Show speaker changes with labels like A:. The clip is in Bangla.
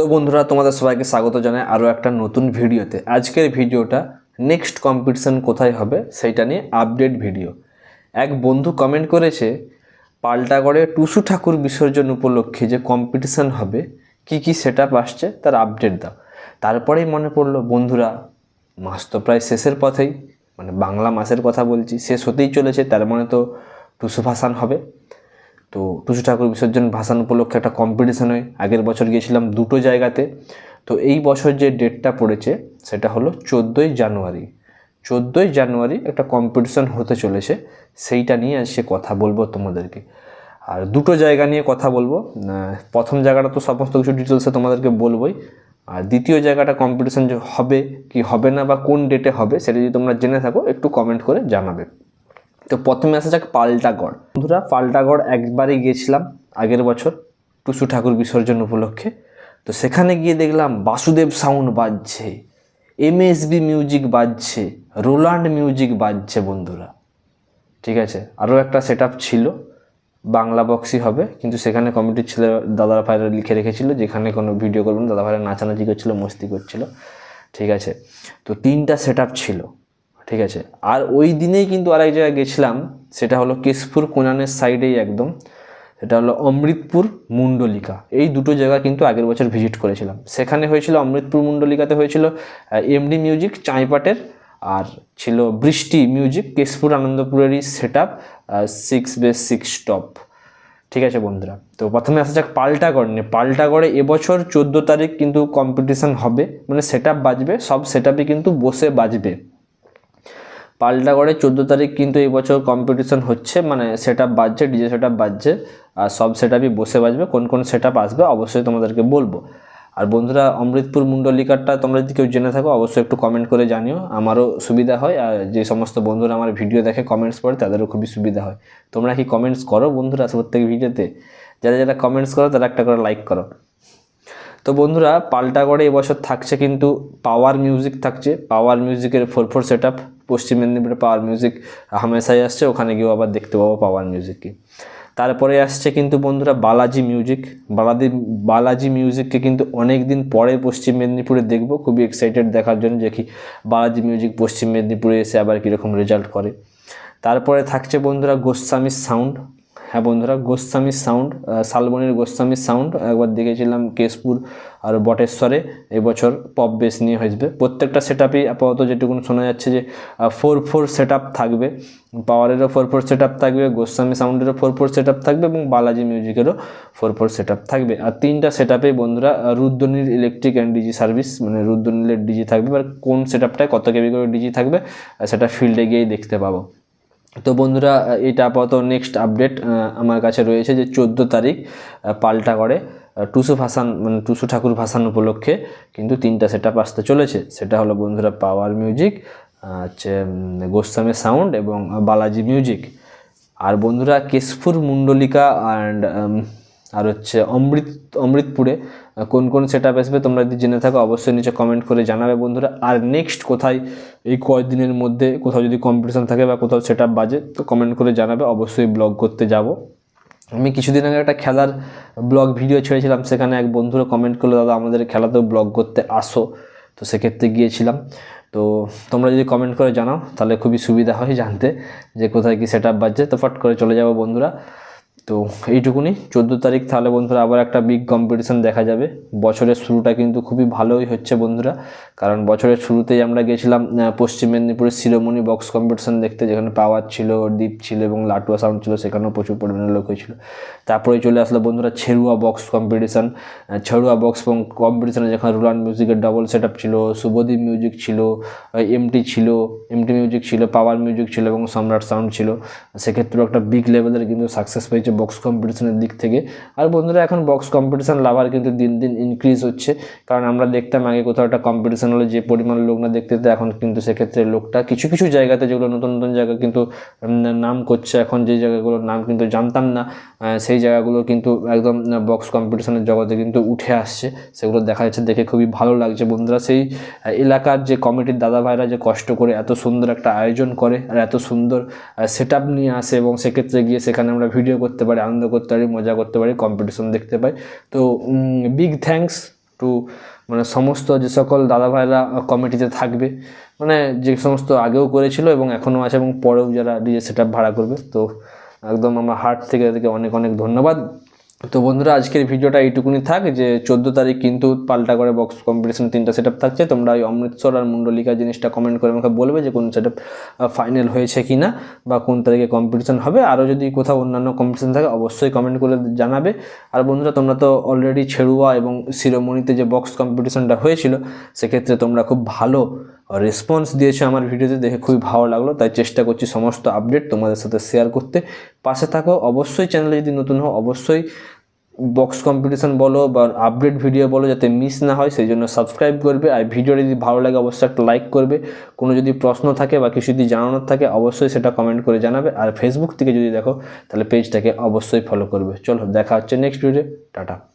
A: তো বন্ধুরা, তোমাদের সবাইকে স্বাগত জানাই আরও একটা নতুন ভিডিওতে। আজকের ভিডিওটা নেক্সট কম্পিটিশান কোথায় হবে সেইটা নিয়ে আপডেট ভিডিও। এক বন্ধু কমেন্ট করেছে, পাল্টাগড়ে টুসু ঠাকুর বিসর্জন উপলক্ষে যে কম্পিটিশান হবে, কি কি সেট আপ আসছে তার আপডেট দাও। তারপরেই মনে পড়ল, বন্ধুরা, মাস তো প্রায় শেষের পথেই মানে বাংলা মাসের কথা বলছি, শেষ হতেই চলেছে, তার মানে তো টুসু ভাসান হবে। তো টুসু ঠাকুর বিসর্জন ভাসান উপলক্ষে একটা কম্পিটিশান হয় আগের বছর গিয়েছিলাম দুটো জায়গাতে। তো এই বছর যে ডেটটা পড়েছে, সেটা হলো চোদ্দোই জানুয়ারি। চোদ্দোই জানুয়ারি একটা কম্পিটিশন হতে চলেছে, সেইটা নিয়ে আজকে কথা বলব তোমাদেরকে। আর দুটো জায়গা নিয়ে কথা বলব। প্রথম জায়গাটা তো সমস্ত কিছু ডিটেলসে তোমাদেরকে বলবোই। আর দ্বিতীয় জায়গাটা কম্পিটিশান যে হবে, কি হবে না বা কোন ডেটে হবে, সেটা যদি তোমরা জেনে থাকো, একটু কমেন্ট করে জানাবে। তো প্রথমে আসা যাক পাল্টাগড়। বন্ধুরা, পাল্টাগড় একবারই গিয়েছিলাম আগের বছর, টুসু ঠাকুর বিসর্জন উপলক্ষে। তো সেখানে গিয়ে দেখলাম বাসুদেব সাউন্ড বাজছে এমএসবি মিউজিক বাজছে রোলান্ড মিউজিক বাজছে বন্ধুরা। ঠিক আছে, আরও একটা সেট ছিল, বাংলা বক্সই হবে, কিন্তু সেখানে কমিটির ছেলে দাদা ভাইরা লিখে রেখেছিল, যেখানে কোনো ভিডিও করবেন দাদা ভাইরা নাচানাচি করছিল, মস্তি করছিল। ঠিক আছে, তো তিনটা সেট ছিল। ঠিক আছে? আর ওই দিনেই কিন্তু আরেক জায়গায় গেছিলাম, সেটা হলো কেশপুর কোনানের সাইডেই একদম। সেটা হলো অমৃতপুর মুন্ডলিকা এই দুটো জায়গা কিন্তু আগের বছর ভিজিট করেছিলাম। সেখানে হয়েছিল অমৃতপুর মুন্ডলিকাতে হয়েছিল এমডি মিউজিক চাঁইপাটের, আর ছিল বৃষ্টি music Keshpur আনন্দপুরেরই set up six bass six top ঠিক আছে বন্ধুরা? তো প্রথমে আসা যাক পাল্টাগড় নিয়ে। পাল্টাগড়ে এবছর চোদ্দ তারিখ কিন্তু কম্পিটিশান হবে। মানে সেট বাজবে, সব সেট কিন্তু বসে বাজবে। পাল্টাগড়ে চোদ্দ তারিখ কিন্তু এই বছর কম্পিটিশন হচ্ছে মানে সেট আপ বাজছে ডিজে সেট আপ বাজছে, আর সব সেট আপই বসে বাজবে, কোন কোন সেট আপ আসবে অবশ্যই তোমাদেরকে বলব। আর বন্ধুরা, অমৃতপুর মুন্ডলিকারটা তোমরা যদি কেউ জেনে থাকো, অবশ্যই একটু কমেন্ট করে জানিও, আমারও সুবিধা হয়, আর যে সমস্ত বন্ধুরা আমার ভিডিও দেখে কমেন্টস পড়ে, তাদেরও খুবই সুবিধা হয়। তোমরা কি কমেন্টস করো বন্ধুরা প্রত্যেক ভিডিওতে যারা যারা কমেন্টস করো, তারা একটা করে লাইক করো। তো বন্ধুরা পাল্টাগড়ে এবছর থাকছে কিন্তু পাওয়ার মিউজিক থাকছে। পাওয়ার মিউজিকের ফোর ফোর সেট আপ পশ্চিম মেদিনীপুরে পাওয়ার মিউজিক হামেশাই আসছে, ওখানে গিয়েও আবার দেখতে পাবো পাওয়ার মিউজিককে তারপরে আসছে কিন্তু বন্ধুরা বালাজি মিউজিক বালাজি বালাজি মিউজিককে কিন্তু অনেক দিন পরে পশ্চিম মেদিনীপুরে দেখব, খুবই এক্সাইটেড দেখার জন্য যে কি বালাজি মিউজিক পশ্চিম মেদিনীপুরে এসে আবার কীরকম রেজাল্ট করে। তারপরে থাকছে বন্ধুরা গোস্বামীর সাউন্ড হ্যাঁ বন্ধুরা গোস্বামীর সাউন্ড শালবনের গোস্বামীর সাউন্ড একবার দেখেছিলাম কেশপুর আর বটেশ্বরে, এবছর পপ বেস নিয়ে হয়েছে। প্রত্যেকটা সেট আপই আপাতত যেটুকুন শোনা যাচ্ছে যে ফোর ফোর সেট থাকবে। পাওয়ারেরও ফোর ফোর সেট থাকবে, গোস্বামী সাউন্ডেরও ফোর ফোর সেট থাকবে এবং বালাজি মিউজিকেরও ফোর ফোর সেট থাকবে। আর তিনটা সেট বন্ধুরা Rudranil electric and DJ service মানে রুদ্রনীলের ডিজি থাকবে, এবার কোন সেট আপটায় কত কেবি করে ডিজি থাকবে সেটা ফিল্ডে গিয়েই দেখতে পাবো। তো বন্ধুরা এটা আপাতত নেক্সট আপডেট আমার কাছে রয়েছে যে চোদ্দ তারিখ পাল্টা করে টুসু ভাসান মানে টুসু ঠাকুর ভাসান উপলক্ষে কিন্তু তিনটা সেট আপ আসতে চলেছে। সেটা হলো বন্ধুরা পাওয়ার মিউজিক হচ্ছে গোস্বামী সাউন্ড এবং বালাজি মিউজিক আর বন্ধুরা কেশপুর মুন্ডলিকা অ্যান্ড আর হচ্ছে অমৃত, অমৃতপুরে কোন কোন সেট আপ আসবে তোমরা যদি জেনে থাকো, অবশ্যই নিচে কমেন্ট করে জানাবে বন্ধুরা। আর নেক্সট কোথায়, এই কয়েকদিনের মধ্যে কোথাও যদি কম্পিটিশন থাকে বা কোথাও সেট আপ বাজে, তো কমেন্ট করে জানাবে, অবশ্যই ব্লগ করতে যাব। আমি কিছুদিন আগে একটা খেলার ব্লগ ভিডিও ছেড়েছিলাম, সেখানে এক বন্ধুরা কমেন্ট করল, দাদা, আমাদের খেলাতেও ব্লগ করতে আসো। তো সেক্ষেত্রে গিয়েছিলাম। তো তোমরা যদি কমেন্ট করে জানাও, তাহলে খুবই সুবিধা হয় জানতে, যে কোথায় কি সেট আপ বাজছে। তো ফট করে চলে যাব বন্ধুরা। তো এইটুকুনি। চোদ্দ তারিখ তাহলে বন্ধুরা আবার একটা বিগ কম্পিটিশান দেখা যাবে। বছরের শুরুটা কিন্তু খুবই ভালোই হচ্ছে বন্ধুরা। কারণ বছরের শুরুতেই আমরা গেছিলাম পশ্চিম মেদিনীপুরের শিরোমণি বক্স কম্পিটিশান দেখতে, যেখানে পাওয়ার ছিল দ্বীপ ছিল এবং লাটুয়া সাউন্ড ছিল, সেখানেও প্রচুর পরিমাণে লোক হয়েছিল। তারপরে চলে আসলো বন্ধুরা Cheruya box competition Cheruya box কম্পিটিশানে যেখানে রুলান্ড মিউজিকের ডবল সেট ছিল, শুভদীপ মিউজিক ছিল এমটি ছিল এমটি মিউজিক ছিল, পাওয়ার মিউজিক ছিল এবং সম্রাট সাউন্ড ছিল। সেক্ষেত্রেও একটা বিগ লেভেলের কিন্তু সাকসেস পেয়েছে বক্স কম্পিটিশনের দিক থেকে। আর বন্ধুরা, এখন বক্স কম্পিটিশান লাভার কিন্তু দিন দিন ইনক্রিজ হচ্ছে। কারণ আমরা দেখতাম আগে কোথাও একটা কম্পিটিশান হলে যে পরিমাণ লোক না দেখতে এখন কিন্তু সেক্ষেত্রে লোকটা কিছু কিছু জায়গাতে যেগুলো নতুন নতুন জায়গা কিন্তু নাম করছে, এখন যে জায়গাগুলোর নাম কিন্তু জানতাম না সেই জায়গাগুলো কিন্তু একদম বক্স কম্পিটিশনের জগতে কিন্তু উঠে আসছে। সেগুলো দেখা যাচ্ছে, দেখে খুবই ভালো লাগছে বন্ধুরা। সেই এলাকার যে কমিটির দাদা ভাইরা যে কষ্ট করে এত সুন্দর একটা আয়োজন করে আর এত সুন্দর সেট নিয়ে আসে এবং সেক্ষেত্রে গিয়ে সেখানে আমরা ভিডিও করতে পারি, আনন্দ করতে পারি, মজা করতে পারি কম্পিটিশন দেখতে পাই তো বিগ থ্যাঙ্কস টু মানে সমস্ত যে সকল দাদা ভাইরা কমিটিতে থাকবে মানে যে সমস্ত আগেও করেছিল এবং এখনও আছে এবং পরেও যারা ডিজে সেটা ভাড়া করবে। তো, একদম আমার হার্ট থেকে তাদেরকে অনেক অনেক ধন্যবাদ। তো বন্ধুরা, আজকের ভিডিওটা এইটুকুনি থাক যে চোদ্দ তারিখ কিন্তু পাল্টা করে বক্স কম্পিটিশন তিনটা সেট থাকছে। তোমরা ওই অমৃতসর আর মুন্ডলিকা জিনিসটা কমেন্ট করে আমাকে বলবে যে কোন সেট ফাইনাল হয়েছে কি না বা কোন তারিখে কম্পিটিশন হবে। আরও যদি কোথাও অন্যান্য কম্পিটিশন থাকে, অবশ্যই কমেন্ট করে জানাবে। আর বন্ধুরা, তোমরা তো অলরেডি ছেড়ুয়া এবং শিরোমণিতে যে বক্স কম্পিটিশনটা হয়েছিল, সেক্ষেত্রে তোমরা খুব ভালো রেসপন্স দিয়েছ আমার ভিডিওতে, দেখে খুবই ভালো লাগল। তাই চেষ্টা করছি সমস্ত আপডেট তোমাদের সাথে শেয়ার করতে। পাশে থাকো, অবশ্যই চ্যানেলে যদি নতুন হও, অবশ্যই বক্স কম্পিটিশন বলো বা আপডেট ভিডিও বলো, যাতে মিস না হয়, সেই জন্য সাবস্ক্রাইব করবে। আর ভিডিওটা যদি ভালো লাগে, অবশ্যই একটা লাইক করবে। কোনো যদি প্রশ্ন থাকে বা কিছু যদি জানানোর থাকে, অবশ্যই সেটা কমেন্ট করে জানাবে। আর ফেসবুক থেকে যদি দেখো, তাহলে পেজটাকে অবশ্যই ফলো করবে। চলো, দেখা হচ্ছে নেক্সট ভিডিও টাটা।